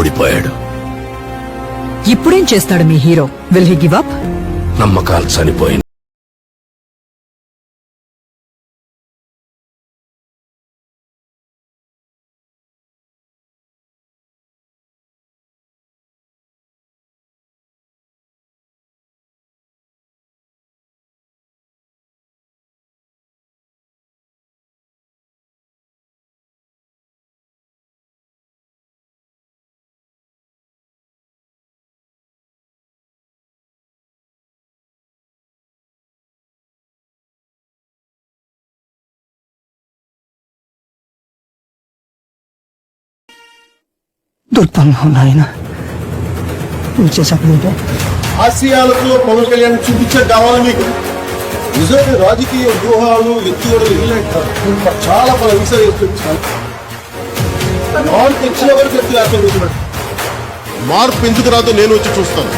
ఓడిపోయాడు. ఇప్పుడేం చేస్తాడు మీ hero? Will he give up? నమ్మకాలు చనిపోయింది దుర్పంగా నాయన. నువ్వు చేసేటప్పుడు ఆసియాలతో పవన్ కళ్యాణ్ చూపించే కావాలి మీకు. నిజంగా రాజకీయ వ్యూహాలు ఎత్తుగడలు ఇలాంటి చాలా బాగా విసరించాను మార్పు తెచ్చిన వరకు ఎత్తు మార్పు ఎందుకు రాదో నేను వచ్చి చూస్తాను.